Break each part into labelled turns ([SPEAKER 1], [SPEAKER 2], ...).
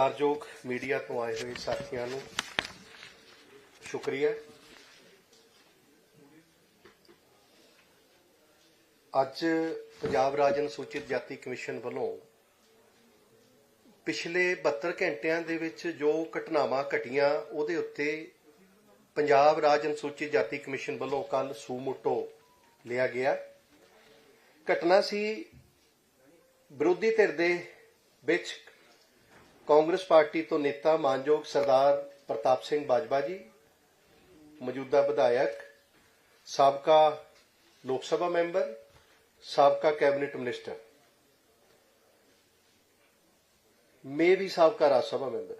[SPEAKER 1] ਸਤਿਕਾਰਯੋਗ ਮੀਡੀਆ ਤੋਂ ਆਏ ਹੋਏ ਸਾਥੀਆਂ ਨੂੰ ਸ਼ੁਕਰੀਆ। ਅੱਜ ਪੰਜਾਬ ਰਾਜ ਅਨੁਸੂਚਿਤ ਜਾਤੀ ਕਮਿਸ਼ਨ ਵੱਲੋਂ ਪਿਛਲੇ 72 ਘੰਟਿਆਂ ਦੇ ਵਿੱਚ ਜੋ ਘਟਨਾਵਾਂ ਘਟੀਆਂ, ਉਹਦੇ ਉੱਤੇ ਪੰਜਾਬ ਰਾਜ ਅਨੁਸੂਚਿਤ ਜਾਤੀ ਕਮਿਸ਼ਨ ਵੱਲੋਂ ਕੱਲ ਸੂਮੋਟੋ ਲਿਆ ਗਿਆ। ਘਟਨਾ ਸੀ ਵਿਰੋਧੀ ਧਿਰ ਦੇ ਵਿੱਚ ਕਾਂਗਰਸ ਪਾਰਟੀ ਤੋਂ ਨੇਤਾ ਮਾਨਯੋਗ ਸਰਦਾਰ ਪ੍ਰਤਾਪ ਸਿੰਘ ਬਾਜਵਾ ਜੀ, ਮੌਜੂਦਾ ਵਿਧਾਇਕ, ਸਾਬਕਾ ਲੋਕ ਸਭਾ ਮੈਂਬਰ, ਸਾਬਕਾ ਕੈਬਨਿਟ ਮਿਨਿਸਟਰ। ਮੇ ਵੀ ਸਾਬਕਾ ਰਾਜ ਸਭਾ ਮੈਂਬਰ।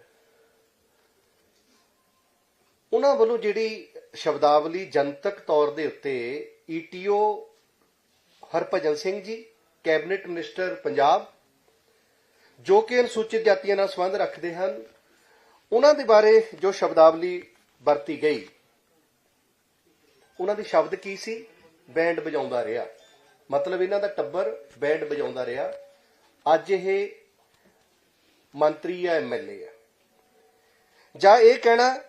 [SPEAKER 1] ਉਹਨਾਂ ਵੱਲੋਂ ਜਿਹੜੀ ਸ਼ਬਦਾਵਲੀ ਜਨਤਕ ਤੌਰ ਦੇ ਉੱਤੇ ETO Harbhajan Singh ji, cabinet minister Punjab ਜੋ ਕਿ ਅਨੁਸੂਚਿਤ ਜਾਤੀਆਂ ਨਾਲ ਸੰਬੰਧ ਰੱਖਦੇ ਹਨ, ਉਹਨਾਂ ਦੇ ਬਾਰੇ ਜੋ ਸ਼ਬਦਾਵਲੀ ਵਰਤੀ ਗਈ, ਉਹਨਾਂ ਦੀ ਸ਼ਬਦ ਕੀ ਸੀ? ਬੈਂਡ ਵਜਾਉਂਦਾ ਰਿਹਾ। ਮਤਲਬ ਇਹਨਾਂ ਦਾ ਟੱਬਰ ਬੈਂਡ ਵਜਾਉਂਦਾ ਰਿਹਾ। ਅੱਜ ਇਹ ਮੰਤਰੀ ਆ ਐਮਐਲਏ ਆ। ਜਾਂ ਇਹ ਕਹਿਣਾ,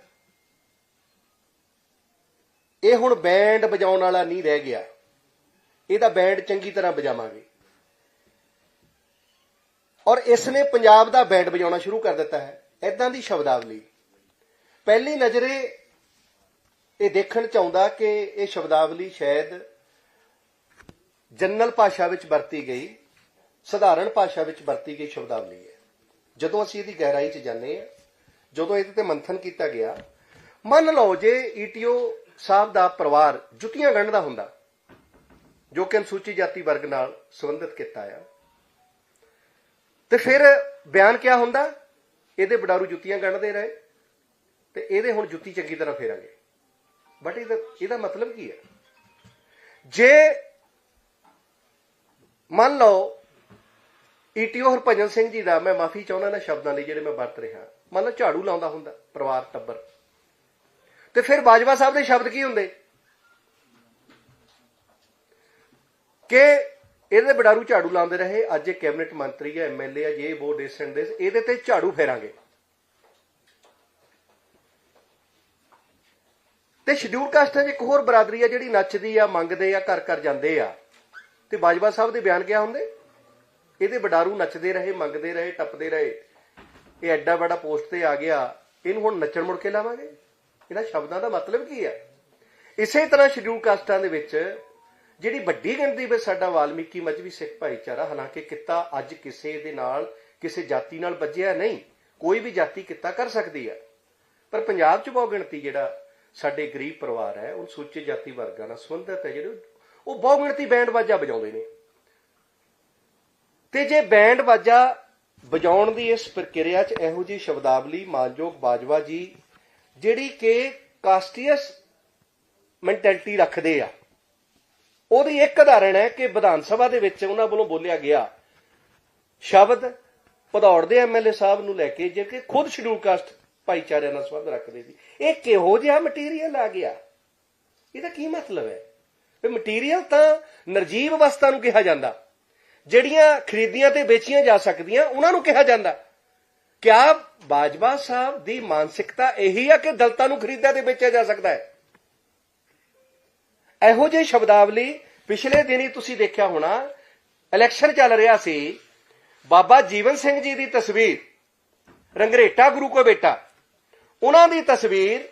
[SPEAKER 1] ਇਹ ਹੁਣ ਬੈਂਡ ਵਜਾਉਣ ਵਾਲਾ ਨਹੀਂ ਰਹਿ ਗਿਆ। ਇਹਦਾ ਬੈਂਡ ਚੰਗੀ ਤਰ੍ਹਾਂ ਵਜਾਵਾਂਗੇ। ਔਰ ਇਸ ਨੇ ਪੰਜਾਬ ਦਾ ਬੈਂਡ ਵਜਾਉਣਾ ਸ਼ੁਰੂ ਕਰ ਦਿੱਤਾ ਹੈ। ਐਦਾਂ ਦੀ ਸ਼ਬਦਾਵਲੀ। ਪਹਿਲੀ ਨਜ਼ਰੇ ਇਹ ਦੇਖਣ ਚ ਆਉਂਦਾ ਕਿ ਇਹ ਸ਼ਬਦਾਵਲੀ ਸ਼ਾਇਦ ਜਨਰਲ ਭਾਸ਼ਾ ਵਿੱਚ ਵਰਤੀ ਗਈ, ਸਧਾਰਨ ਭਾਸ਼ਾ ਵਿੱਚ ਵਰਤੀ ਗਈ ਸ਼ਬਦਾਵਲੀ ਹੈ। ਜਦੋਂ ਅਸੀਂ ਇਹਦੀ ਗਹਿਰਾਈ 'ਚ ਜਾਂਦੇ ਹਾਂ, ਜਦੋਂ ਇਹਦੇ ਤੇ ਮੰਥਨ ਕੀਤਾ ਗਿਆ, ਮੰਨ ਲਓ ਜੇ ਈਟੀਓ ਸਾਹਿਬ ਦਾ ਪਰਿਵਾਰ ਜੁੱਤੀਆਂ ਗੰਢ ਦਾ ਹੁੰਦਾ, ਜੋ ਕਿ ਅਨੁਸੂਚਿਤ ਜਾਤੀ ਵਰਗ ਨਾਲ ਸੰਬੰਧਿਤ ਕੀਤਾ ਆ ਤੇ ਫਿਰ ਬਿਆਨ ਕਿਆ ਹੁੰਦਾ? ਇਹਦੇ ਬਡਾਰੂ ਜੁੱਤੀਆਂ ਗੰਢਦੇ ਰਹੇ ਤੇ ਇਹਦੇ ਹੁਣ ਜੁੱਤੀ ਚੰਗੀ ਤਰ੍ਹਾਂ ਫੇਰਾਂਗੇ। ਬਟ ਇਹਦਾ ਇਹਦਾ ਮਤਲਬ ਕੀ ਹੈ? ਜੇ ਮੰਨ ਲਓ ਈਟੀਓ ਹਰਭਜਨ ਸਿੰਘ ਜੀ ਦਾ ਮੈਂ ਮਾਫੀ ਚਾਹੁੰਦਾ ਨਾ ਸ਼ਬਦਾਂ ਲਈ ਜਿਹੜੇ ਮੈਂ ਵਰਤ ਰਿਹਾ। ਮੰਨ ਲਓ ਝਾੜੂ ਲਾਉਂਦਾ ਹੁੰਦਾ, ਪਰਿਵਾਰ ਟੱਬਰ। ਤੇ ਫਿਰ ਬਾਜਵਾ ਸਾਹਿਬ ਦੇ ਸ਼ਬਦ ਕੀ ਹੁੰਦੇ? ਕਿ ਇਹਦੇ ਬਡਾਰੂ ਝਾੜੂ ਲਾਉਂਦੇ ਰਹੇ। ਅੱਜ ਇਹ ਕੈਬਨਿਟ ਮੰਤਰੀ ਹੈ ਐਮਐਲਏ ਹੈ, ਜੇ ਬੋ ਡਿਸੈਂਡ ਦੇ ਇਹਦੇ ਤੇ ਝਾੜੂ ਫੇਰਾਂਗੇ। ਤੇ ਸ਼ਡਿਊਲ ਕਾਸਟਾਂ 'ਚ ਇੱਕ ਹੋਰ ਬਰਾਦਰੀ ਆ ਜਿਹੜੀ ਨੱਚਦੀ ਆ, ਮੰਗਦੇ ਆ, ਘਰ ਘਰ ਜਾਂਦੇ ਆ। ਤੇ ਬਾਜਵਾ ਸਾਹਿਬ ਦੇ ਬਿਆਨ ਕਿਹਾ ਹੁੰਦੇ? ਇਹਦੇ ਬਡਾਰੂ ਨੱਚਦੇ ਰਹੇ, ਮੰਗਦੇ ਰਹੇ, ਟੱਪਦੇ ਰਹੇ। ਇਹ ਐਡਾ ਬੜਾ ਪੋਸਟ ਤੇ ਆ ਗਿਆ। ਇਹਨੂੰ ਹੁਣ ਨੱਚਣ ਮੁੜ ਕੇ ਲਾਵਾਂਗੇ? ਇਹਨਾਂ ਸ਼ਬਦਾਂ ਦਾ ਮਤਲਬ ਕੀ ਹੈ? ਇਸੇ ਤਰ੍ਹਾਂ ਸ਼ਡਿਊਲ ਕਾਸਟਾਂ ਦੇ ਵਿੱਚ ਜਿਹੜੀ ਵੱਡੀ ਗਿਣਤੀ ਵਿੱਚ ਸਾਡਾ ਵਾਲਮੀਕੀ ਮਜਬੀ ਸਿੱਖ ਭਾਈਚਾਰਾ, ਹਾਲਾਂਕਿ ਕਿੱਤਾ ਅੱਜ ਕਿਸੇ ਦੇ ਨਾਲ, ਕਿਸੇ ਜਾਤੀ ਨਾਲ ਵੱਜਿਆ ਨਹੀਂ, ਕੋਈ ਵੀ ਜਾਤੀ ਕਿੱਤਾ ਕਰ ਸਕਦੀ ਹੈ। ਪਰ ਪੰਜਾਬ 'ਚ ਬਹੁਤ ਗਿਣਤੀ ਜਿਹੜਾ ਸਾਡੇ ਗਰੀਬ ਪਰਿਵਾਰ ਹੈ, ਉਹ ਸੂਚਿਤ ਜਾਤੀ ਵਰਗਾਂ ਨਾਲ ਸੰਬੰਧਿਤ ਹੈ ਜਿਹੜੇ, ਉਹ ਬਹੁਤ ਗਿਣਤੀ ਬੈਂਡ ਵਾਜਾ ਵਜਾਉਂਦੇ ਨੇ। ਤੇ ਜੇ ਬੈਂਡ ਵਾਜਾ ਵਜਾਉਣ ਦੀ ਇਸ ਪ੍ਰਕਿਰਿਆ 'ਚ ਇਹੋ ਜੀ ਸ਼ਬਦਾਵਲੀ ਮਾਨਯੋਗ ਬਾਜਵਾ ਜੀ, ਜਿਹੜੀ ਕਿ ਕਾਸਟੀਅਸ ਮੈਂਟੈਲਿਟੀ ਰੱਖਦੇ ਆ ਉਹਦੀ ਇੱਕ ਉਦਾਹਰਣ ਹੈ ਕਿ ਵਿਧਾਨ ਸਭਾ ਦੇ ਵਿੱਚ ਉਹਨਾਂ ਵੱਲੋਂ ਬੋਲਿਆ ਗਿਆ, ਸ਼ਬਦ ਭਦੌੜ ਦੇ ਐਮਐਲਏ ਸਾਹਿਬ ਨੂੰ ਲੈ ਕੇ ਜੇ ਕਿ ਖੁਦ ਸ਼ਡਿਊਲ ਕਾਸਟ ਭਾਈਚਾਰਿਆਂ ਨਾਲ ਸੰਬੰਧ ਰੱਖਦੇ ਸੀ। ਇਹ ਕਿਹੋ ਜਿਹਾ ਮਟੀਰੀਅਲ ਆ ਗਿਆ? ਇਹਦਾ ਕੀ ਮਤਲਬ ਹੈ? ਇਹ ਮਟੀਰੀਅਲ ਤਾਂ ਨਰਜੀਵ ਅਵਸਥਾ ਨੂੰ ਕਿਹਾ ਜਾਂਦਾ। ਜਿਹੜੀਆਂ ਖਰੀਦੀਆਂ ਤੇ ਵੇਚੀਆਂ ਜਾ ਸਕਦੀਆਂ, ਉਹਨਾਂ ਨੂੰ ਕਿਹਾ ਜਾਂਦਾ। ਕਿਆ ਬਾਜਵਾ ਸਾਹਿਬ ਦੀ ਮਾਨਸਿਕਤਾ ਇਹੀ ਆ ਕਿ ਦਲਤਾਂ ਨੂੰ ਖਰੀਦਿਆ ਤੇ ਵੇਚਿਆ ਜਾ ਸਕਦਾ ਹੈ? ਇਹੋ ਜਿਹੀ ਸ਼ਬਦਾਵਲੀ ਪਿਛਲੇ ਦਿਨੀ ਤੁਸੀਂ ਦੇਖਿਆ ਹੋਣਾ ਇਲੈਕਸ਼ਨ ਚੱਲ ਰਿਹਾ ਸੀ। ਬਾਬਾ ਜੀਵਨ ਸਿੰਘ ਜੀ ਦੀ ਤਸਵੀਰ, ਰੰਗਰੇਟਾ ਗੁਰੂ ਕੋ ਬੇਟਾ, ਉਹਨਾਂ ਦੀ ਤਸਵੀਰ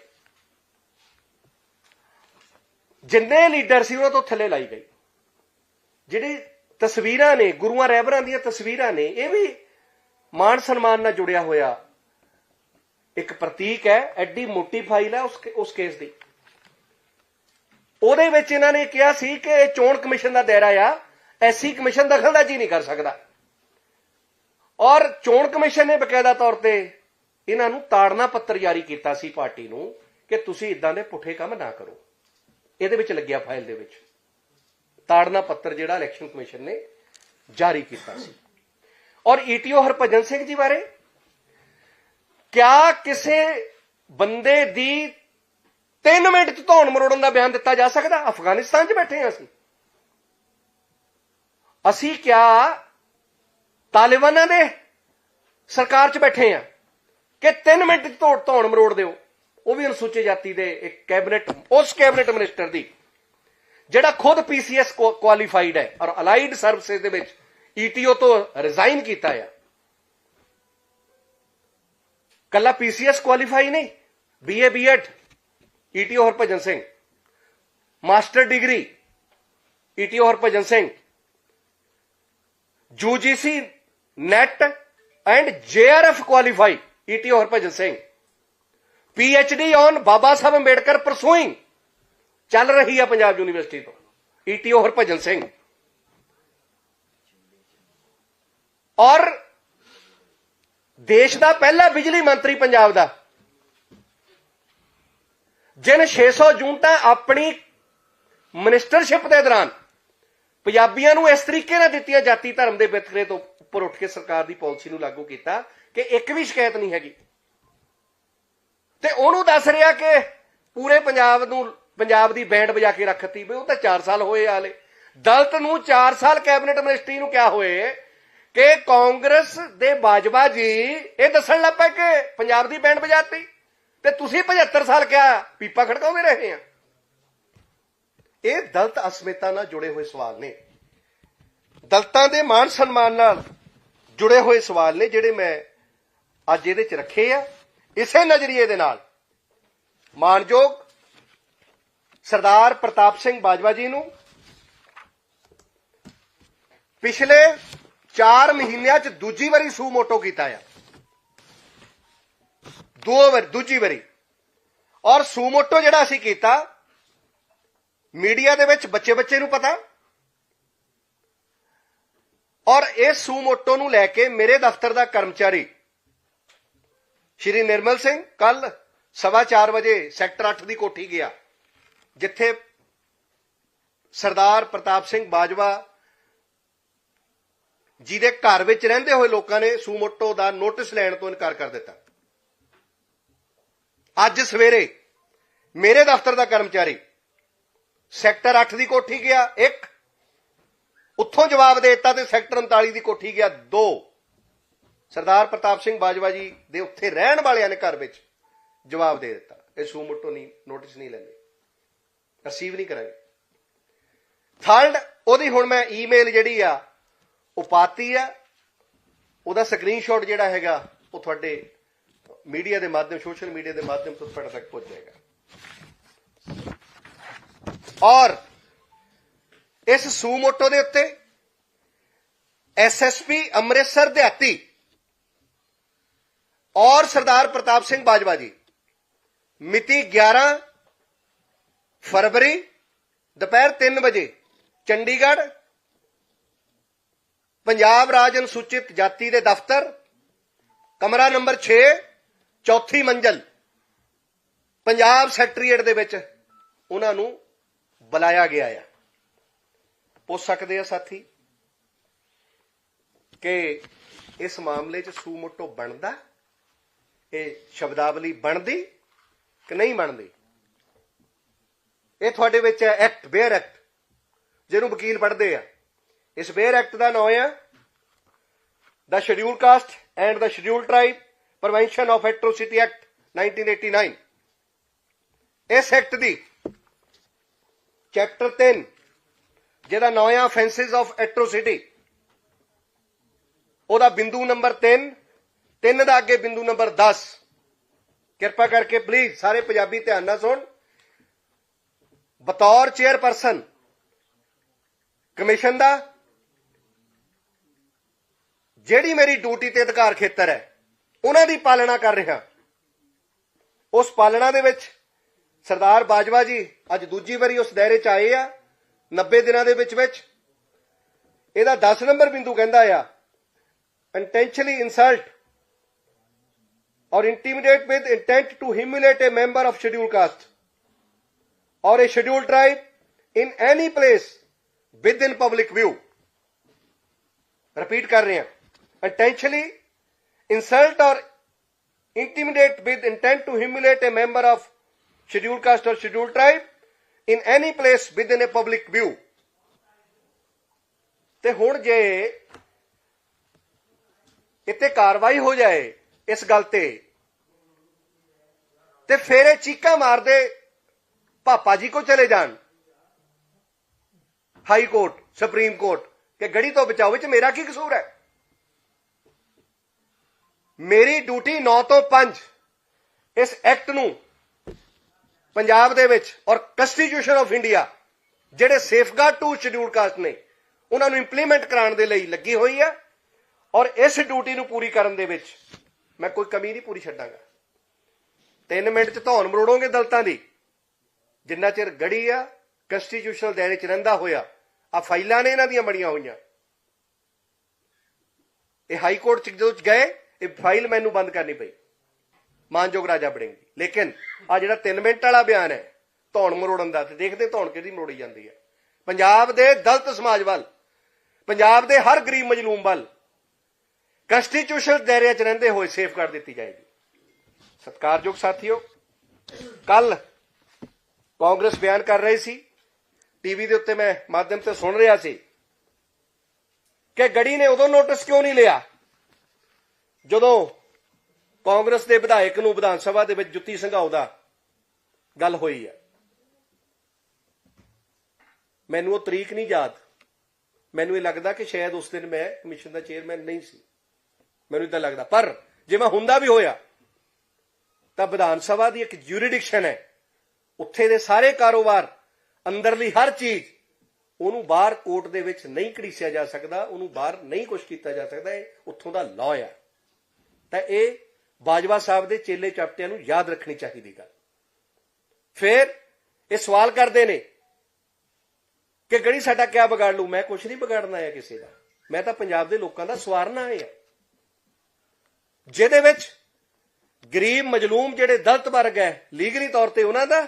[SPEAKER 1] ਜਿੰਨੇ ਲੀਡਰ ਸੀ ਉਹਨਾਂ ਤੋਂ ਥੱਲੇ ਲਾਈ ਗਈ। ਜਿਹੜੀ ਤਸਵੀਰਾਂ ਨੇ, ਗੁਰੂਆਂ ਰਹਿਬਰਾਂ ਦੀਆਂ ਤਸਵੀਰਾਂ ਨੇ, ਇਹ ਵੀ ਮਾਨ ਸਨਮਾਨ ਨਾਲ ਜੁੜਿਆ ਹੋਇਆ ਇੱਕ ਪ੍ਰਤੀਕ ਹੈ, ਐਡੀ ਮੋਟੀ ਫਾਈਲ ਹੈ ਉਸ ਉਸ ਕੇਸ ਦੀ। ਉਹਦੇ ਵਿੱਚ ਇਹਨਾਂ ਨੇ ਕਿਹਾ ਸੀ ਕਿ ਇਹ ਚੋਣ ਕਮਿਸ਼ਨ ਦਾ ਦਾਇਰਾ ਆ ਐਸੀ ਕਮਿਸ਼ਨ ਦਖਲਅੰਦਾਜ਼ੀ ਨਹੀਂ ਕਰ ਸਕਦਾ। ਔਰ ਚੋਣ ਕਮਿਸ਼ਨ ਨੇ ਬਕਾਇਦਾ ਤੌਰ ਤੇ ਇਹਨਾਂ ਨੂੰ ਤਾੜਨਾ ਪੱਤਰ ਜਾਰੀ ਕੀਤਾ ਸੀ ਪਾਰਟੀ ਨੂੰ ਕਿ ਤੁਸੀਂ ਇਦਾਂ ਦੇ ਪੁੱਠੇ ਕੰਮ ਨਾ ਕਰੋ। ਇਹਦੇ ਵਿੱਚ ਲੱਗਿਆ ਫਾਈਲ ਦੇ ਵਿੱਚ। ਤਾੜਨਾ ਪੱਤਰ ਜਿਹੜਾ ਇਲੈਕਸ਼ਨ ਕਮਿਸ਼ਨ ਨੇ ਜਾਰੀ ਕੀਤਾ ਸੀ। ਔਰ ਈਟੀਓ ਹਰਭਜਨ ਸਿੰਘ ਜੀ ਬਾਰੇ, ਕਿਆ ਕਿਸੇ ਬੰਦੇ ਦੀ 3 ਮਿੰਟ ਚ ਧੌਣ ਮਰੋੜਨ ਦਾ ਬਿਆਨ ਦਿੱਤਾ ਜਾ ਸਕਦਾ। ਅਫਗਾਨਿਸਤਾਨ 'ਚ ਬੈਠੇ ਹਾਂ ਅਸੀਂ। ਅਸੀਂ ਕਿਆ ਤਾਲਿਬਾਨਾਂ ਦੇ ਸਰਕਾਰ 'ਚ ਬੈਠੇ ਆ ਕਿ 3 ਮਿੰਟ ਚ ਧੋੜ ਧੌਣ ਮਰੋੜ ਦਿਓ? ਉਹ ਵੀ ਅਨੁਸੂਚਿਤ ਜਾਤੀ ਦੇ ਇੱਕ ਕੈਬਨਿਟ, ਉਸ ਕੈਬਨਿਟ ਮਿਨਿਸਟਰ ਦੀ, ਜਿਹੜਾ ਖੁਦ ਪੀਸੀਐਸ ਕੁਆਲੀਫਾਈਡ ਹੈ ਔਰ ਅਲਾਈਡ ਸਰਵਿਸਿਜ਼ ਦੇ ਵਿੱਚ ਈਟੀਓ ਤੋਂ ਰਿਜ਼ਾਈਨ ਕੀਤਾ ਆ। ਕੱਲਾ ਪੀਸੀਐਸ ਕੁਆਲੀਫਾਈ ਨਹੀਂ BA BEd ETO Harbhajan Singh master degree ETO Harbhajan Singh UGC NET and JRF qualify ETO Harbhajan Singh PhD on Baba Sahib Ambedkar pursuing ਚੱਲ ਰਹੀ ਹੈ ਪੰਜਾਬ ਯੂਨੀਵਰਸਿਟੀ ਤੋਂ ਈਟੀਓ ਹਰਭਜਨ ਸਿੰਘ ਔਰ ਦੇਸ਼ ਦਾ ਪਹਿਲਾ ਬਿਜਲੀ ਮੰਤਰੀ ਪੰਜਾਬ ਦਾ ਜਿਨ 600 ਯੂਨਿਟਾਂ ਆਪਣੀ ਮਿਨਿਸਟਰਸ਼ਿਪ ਦੇ ਦੌਰਾਨ ਪੰਜਾਬੀਆਂ ਨੂੰ ਇਸ ਤਰੀਕੇ ਨਾਲ ਦਿੱਤੀਆਂ ਜਾਤੀ ਧਰਮ ਦੇ ਵਿਤਕਰੇ ਤੋਂ ਉੱਪਰ ਉੱਠ ਕੇ ਸਰਕਾਰ ਦੀ ਪਾਲਿਸੀ ਨੂੰ ਲਾਗੂ ਕੀਤਾ ਕਿ ਇੱਕ ਵੀ ਸ਼ਿਕਾਇਤ ਨਹੀਂ ਹੈਗੀ। ਤੇ ਉਹਨੂੰ ਦੱਸ ਰਿਹਾ ਕਿ ਪੂਰੇ ਪੰਜਾਬ ਨੂੰ, ਪੰਜਾਬ ਦੀ ਬੈਂਡ ਵਜਾ ਕੇ ਰੱਖਤੀ ਵੀ ਉਹ ਤਾਂ 4 ਸਾਲ ਹੋਏ ਹਾਲੇ। ਦਲਤ ਨੂੰ 4 ਸਾਲ ਕੈਬਨਿਟ ਮਿਨਿਸਟਰੀ ਨੂੰ ਕਿਹਾ ਹੋਏ ਕਿ ਕਾਂਗਰਸ ਦੇ ਬਾਜਵਾ ਜੀ ਇਹ ਦੱਸਣ ਲੱਗ ਪਏ ਕਿ ਪੰਜਾਬ ਦੀ ਬੈਂਡ ਵਜਾਤੀ। ਤੇ ਤੁਸੀਂ 75 ਸਾਲ ਕਿਹਾ ਪੀਪਾ ਖੜਕਾਉਂਦੇ ਰਹੇ ਆ? ਇਹ ਦਲਤ ਅਸਮਿਤਾ ਨਾਲ ਜੁੜੇ ਹੋਏ ਸਵਾਲ ਨੇ। ਦਲਤਾਂ ਦੇ ਮਾਨ ਸਨਮਾਨ ਨਾਲ ਜੁੜੇ ਹੋਏ ਸਵਾਲ ਨੇ ਜਿਹੜੇ ਮੈਂ ਅੱਜ ਇਹਦੇ ਚ ਰੱਖੇ ਆ। ਇਸੇ ਨਜ਼ਰੀਏ ਦੇ ਨਾਲ ਮਾਨਯੋਗ ਸਰਦਾਰ ਪ੍ਰਤਾਪ ਸਿੰਘ ਬਾਜਵਾ ਜੀ ਨੂੰ ਪਿਛਲੇ 4 ਮਹੀਨਿਆਂ ਚ ਦੂਜੀ ਵਾਰੀ ਸੂ ਮੋਟੋ ਕੀਤਾ ਆ। ਦੋ ਵਾਰ, ਦੂਜੀ ਵਾਰੀ। ਔਰ ਸੂਮੋਟੋ ਜਿਹੜਾ ਅਸੀਂ ਕੀਤਾ, ਮੀਡੀਆ ਦੇ ਵਿੱਚ ਬੱਚੇ ਬੱਚੇ ਨੂੰ ਪਤਾ। ਔਰ ਇਸ ਸੂਮੋਟੋ ਨੂੰ ਲੈ ਕੇ ਮੇਰੇ ਦਫ਼ਤਰ ਦਾ ਕਰਮਚਾਰੀ, ਸ਼੍ਰੀ ਨਿਰਮਲ ਸਿੰਘ ਕੱਲ ਸਵਾ 4 ਵਜੇ ਸੈਕਟਰ 8 ਦੀ ਕੋਠੀ ਗਿਆ, ਜਿੱਥੇ ਸਰਦਾਰ ਪ੍ਰਤਾਪ ਸਿੰਘ ਬਾਜਵਾ ਜਿਹਦੇ ਘਰ ਵਿੱਚ ਰਹਿੰਦੇ ਹੋਏ ਲੋਕਾਂ ਨੇ ਸੂਮੋਟੋ ਦਾ ਨੋਟਿਸ ਲੈਣ ਤੋਂ ਇਨਕਾਰ ਕਰ ਦਿੱਤਾ। ਅੱਜ ਸਵੇਰੇ ਮੇਰੇ ਦਫ਼ਤਰ ਦਾ ਕਰਮਚਾਰੀ ਸੈਕਟਰ 8 ਦੀ ਕੋਠੀ ਗਿਆ, ਇੱਕ। ਉੱਥੋਂ ਜਵਾਬ ਦੇ ਦਿੱਤਾ ਤੇ ਸੈਕਟਰ 39 ਦੀ ਕੋਠੀ ਗਿਆ, ਦੋ। ਸਰਦਾਰ ਪ੍ਰਤਾਪ ਸਿੰਘ ਬਾਜਵਾ ਜੀ ਦੇ ਉੱਥੇ ਰਹਿਣ ਵਾਲਿਆਂ ਨੇ ਘਰ ਵਿੱਚ ਜਵਾਬ ਦੇ ਦਿੱਤਾ। ਇਹ ਸੂਮੋਟੋ ਨਹੀਂ, ਨੋਟਿਸ ਨਹੀਂ ਲੈਂਦੇ। ਰਿਸੀਵ ਨਹੀਂ ਕਰਾਂਗੇ। ਥਰਡ ਉਹਦੀ ਹੁਣ ਮੈਂ ਈਮੇਲ ਜਿਹੜੀ ਆ, ਉਹ ਪਾਤੀ ਆ। ਉਹਦਾ ਸਕਰੀਨਸ਼ਾਟ ਜਿਹੜਾ ਹੈਗਾ, ਉਹ ਤੁਹਾਡੇ ਮੀਡੀਆ ਦੇ ਮਾਧਿਅਮ, ਸੋਸ਼ਲ ਮੀਡੀਆ ਦੇ ਮਾਧਿਅਮ ਤੋਂ ਤੁਹਾਡੇ ਤੱਕ ਪਹੁੰਚ ਜਾਏਗਾ। ਔਰ ਇਸ ਸੂਮੋਟੋ ਦੇ ਉੱਤੇ ਐਸਐਸਪੀ ਅੰਮ੍ਰਿਤਸਰ ਦਿਹਾਤੀ ਔਰ ਸਰਦਾਰ ਪ੍ਰਤਾਪ ਸਿੰਘ ਬਾਜਵਾ ਜੀ, ਮਿਤੀ 11 ਫਰਵਰੀ, ਦੁਪਹਿਰ 3 ਵਜੇ, ਚੰਡੀਗੜ੍ਹ, ਪੰਜਾਬ ਰਾਜ ਅਨੁਸੂਚਿਤ ਜਾਤੀ ਦੇ ਦਫ਼ਤਰ, ਕਮਰਾ ਨੰਬਰ 6 ਚੌਥੀ ਮੰਜ਼ਲ, ਪੰਜਾਬ ਸੈਕਟਰੀਏਟ ਦੇ ਵਿੱਚ ਉਹਨਾਂ ਨੂੰ ਬੁਲਾਇਆ ਗਿਆ ਆ। ਪੁੱਛ ਸਕਦੇ ਆ ਸਾਥੀ ਕਿ ਇਸ ਮਾਮਲੇ 'ਚ ਸੂਮੋਟੋ ਬਣਦਾ? ਇਹ ਸ਼ਬਦਾਵਲੀ ਬਣਦੀ ਕਿ ਨਹੀਂ ਬਣਦੀ? ਇਹ ਤੁਹਾਡੇ ਵਿੱਚ ਹੈ ਐਕਟ, ਬੇਅਰ ਐਕਟ, ਜਿਹਨੂੰ ਵਕੀਲ ਪੜ੍ਹਦੇ ਆ। ਇਸ ਬੇਅਰ ਐਕਟ ਦਾ ਨਾਮ ਆ, the schedule caste and the schedule tribe prevention of atrocity act 1989 ਇਸ ਐਕਟ ਦੀ ਚੈਪਟਰ 3 ਜਿਹਦਾ ਨਾਮ ਹੈ ਆਫੈਂਸਸ ਆਫ ਐਟ੍ਰੋਸਿਟੀ ਉਹਦਾ ਬਿੰਦੂ ਨੰਬਰ 3 3 ਦਾ ਅੱਗੇ ਬਿੰਦੂ ਨੰਬਰ 10 ਕਿਰਪਾ ਕਰਕੇ ਪਲੀਜ਼ ਸਾਰੇ ਪੰਜਾਬੀ ਧਿਆਨ ਨਾਲ ਸੁਣ। ਬਤੌਰ ਚੇਅਰਪਰਸਨ ਕਮਿਸ਼ਨ ਦਾ, ਜਿਹੜੀ ਮੇਰੀ ਡਿਊਟੀ ਤੇ ਅਧਿਕਾਰ ਖੇਤਰ ਹੈ ਉਹਨਾਂ ਦੀ ਪਾਲਣਾ ਕਰ ਰਿਹਾ ਉਸ ਪਾਲਣਾ ਦੇ ਵਿੱਚ ਸਰਦਾਰ ਬਾਜਵਾ ਜੀ ਅੱਜ ਦੂਜੀ ਵਾਰੀ ਉਸ ਦਾਇਰੇ 'ਚ ਆਏ ਆ 90 ਦਿਨਾਂ ਦੇ ਵਿੱਚ ਵਿੱਚ ਇਹਦਾ 10 ਨੰਬਰ ਬਿੰਦੂ ਕਹਿੰਦਾ ਆ intentionally insult or intimidate with intent to humiliate a member of scheduled caste or a scheduled tribe in any place within public view. Repeat ਕਰ ਰਹੇ ਹਾਂ intentionally insult or intimidate with intent to humiliate a member of scheduled caste or scheduled tribe in any place within a public view. ਤੇ ਹੁਣ ਜੇ ਇੱਥੇ ਕਾਰਵਾਈ ਹੋ ਜਾਏ ਇਸ ਗੱਲ ਤੇ ਤੇ ਫਿਰ ਇਹ ਚੀਕਾਂ ਮਾਰਦੇ ਪਾਪਾ ਜੀ ਕੋ ਚਲੇ ਜਾਣ ਹਾਈ ਕੋਰਟ ਸੁਪਰੀਮ ਕੋਰਟ ਕਿ ਗੜੀ ਤੋਂ ਬਚਾਓ ਵਿੱਚ ਮੇਰਾ ਕੀ ਕਸੂਰ ਹੈ ਮੇਰੀ ਡਿਊਟੀ 9 ਤੋਂ 5 ਇਸ ਐਕਟ ਨੂੰ ਪੰਜਾਬ ਦੇ ਵਿੱਚ ਔਰ ਕਨਸਟੀਟਿਊਸ਼ਨ ਆਫ ਇੰਡੀਆ ਜਿਹੜੇ ਸੇਫਗਾਰਡ ਟੂ ਸ਼ਡਿਊਲ ਕਾਸਟ ਨੇ, ਉਹਨਾਂ ਨੂੰ ਇੰਪਲੀਮੈਂਟ ਕਰਾਉਣ ਦੇ ਲਈ ਲੱਗੀ ਹੋਈ ਹੈ ਔਰ ਇਸ ਡਿਊਟੀ ਨੂੰ ਪੂਰੀ ਕਰਨ ਦੇ ਵਿੱਚ ਮੈਂ ਕੋਈ ਕਮੀ ਨਹੀਂ ਪੂਰੀ ਛੱਡਾਂਗਾ। 3 ਮਿੰਟ ਚ ਧੌਣ ਮਰੋੜੋਗੇ ਦਲਤਾਂ ਦੀ। ਜਿੰਨਾ ਚਿਰ ਗੜੀ ਆ ਕਨਸਟੀਟਿਊਸ਼ਨਲ ਦਾਇਰੇ ਚ ਰਹਿੰਦਾ ਹੋਇਆ ਆ ਫਾਈਲਾਂ ਨੇ ਇਹਨਾਂ ਦੀਆਂ ਬਣੀਆਂ ਹੋਈਆਂ। ਇਹ ਹਾਈ ਕੋਰਟ ਚ ਜਦੋਂ ਗਏ ਇਹ ਫਾਈਲ ਮੈਨੂੰ ਬੰਦ ਕਰਨੀ ਪਈ। ਮਾਨਯੋਗ ਰਾਜਾ ਬੜਿੰਗ ਦੀ। ਲੇਕਿਨ ਆ ਜਿਹੜਾ 3 ਮਿੰਟ ਵਾਲਾ ਬਿਆਨ ਹੈ, ਧੌਣ ਮਰੋੜਨ ਦਾ, ਤੇ ਦੇਖਦੇ ਧੌਣ ਕਿਹਦੀ ਮਰੋੜੀ ਜਾਂਦੀ ਹੈ। ਪੰਜਾਬ ਦੇ ਦਲਤ ਸਮਾਜ ਵੱਲ, ਪੰਜਾਬ ਦੇ ਹਰ ਗਰੀਬ ਮਜਲੂਮ ਵੱਲ ਕਨਸਟੀਟਿਊਸ਼ਨਲ ਦਾਇਰੇ 'ਚ ਰਹਿੰਦੇ ਹੋਏ ਸੇਫਗਾਰਡ ਦਿੱਤੀ ਜਾਏਗੀ। ਸਤਿਕਾਰਯੋਗ ਸਾਥੀਓ, ਕੱਲ ਕਾਂਗਰਸ ਬਿਆਨ ਕਰ ਰਹੀ ਸੀ। ਟੀਵੀ ਦੇ ਉੱਤੇ ਮੈਂ ਮਾਧਿਅਮ ਤੇ ਸੁਣ ਰਿਹਾ ਸੀ ਕਿ ਗੜੀ ਨੇ ਉਦੋਂ ਨੋਟਿਸ ਕਿਉਂ ਨਹੀਂ ਲਿਆ? ਜਦੋਂ ਕਾਂਗਰਸ ਦੇ ਵਿਧਾਇਕ ਨੂੰ ਵਿਧਾਨ ਸਭਾ ਦੇ ਵਿੱਚ ਜੁੱਤੀ ਸੰਘਾਉ ਦਾ ਗੱਲ ਹੋਈ ਹੈ। ਮੈਨੂੰ ਉਹ ਤਰੀਕ ਨਹੀਂ ਯਾਦ। ਮੈਨੂੰ ਇਹ ਲੱਗਦਾ ਕਿ ਸ਼ਾਇਦ ਉਸ ਦਿਨ ਮੈਂ ਕਮਿਸ਼ਨ ਦਾ ਚੇਅਰਮੈਨ ਨਹੀਂ ਸੀ। ਮੈਨੂੰ ਇਦਾਂ ਲੱਗਦਾ। ਪਰ ਜੇ ਮੈਂ ਹੁੰਦਾ ਵੀ ਹੋਇਆ, ਤਾਂ ਵਿਧਾਨ ਸਭਾ ਦੀ ਇੱਕ ਜੂਰੀਡਿਕਸ਼ਨ ਹੈ। ਉੱਥੇ ਦੇ ਸਾਰੇ ਕਾਰੋਬਾਰ, ਅੰਦਰਲੀ ਹਰ ਚੀਜ਼, ਉਹਨੂੰ ਬਾਹਰ ਕੋਰਟ ਦੇ ਵਿੱਚ ਨਹੀਂ ਘੜੀਸਿਆ ਜਾ ਸਕਦਾ, ਉਹਨੂੰ ਬਾਹਰ ਨਹੀਂ ਕੁਝ ਕੀਤਾ ਜਾ ਸਕਦਾ। ਇਹ ਉੱਥੋਂ ਦਾ ਲਾਅ ਹੈ ਤਾਂ ਇਹ ਬਾਜਵਾ ਸਾਹਿਬ ਦੇ ਚੇਲੇ ਚਪਟਿਆਂ ਨੂੰ ਯਾਦ ਰੱਖਣੀ ਚਾਹੀਦੀ ਗੱਲ। ਫਿਰ ਇਹ ਸਵਾਲ ਕਰਦੇ ਨੇ ਕਿ ਗੜੀ ਸਾਡਾ ਕਿਆ ਵਿਗਾੜ ਲੂ ਮੈਂ ਕੁਝ ਨਹੀਂ ਵਿਗਾੜਨਾ ਆਇਆ ਕਿਸੇ ਦਾ। ਮੈਂ ਤਾਂ ਪੰਜਾਬ ਦੇ ਲੋਕਾਂ ਦਾ ਸਵਾਰਨਾ ਆਇਆ ਜਿਹਦੇ ਵਿੱਚ ਗਰੀਬ, ਮਜਲੂਮ ਜਿਹੜੇ ਦਲਤ ਵਰਗ ਹੈ, ਲੀਗਲੀ ਤੌਰ ਤੇ ਉਹਨਾਂ ਦਾ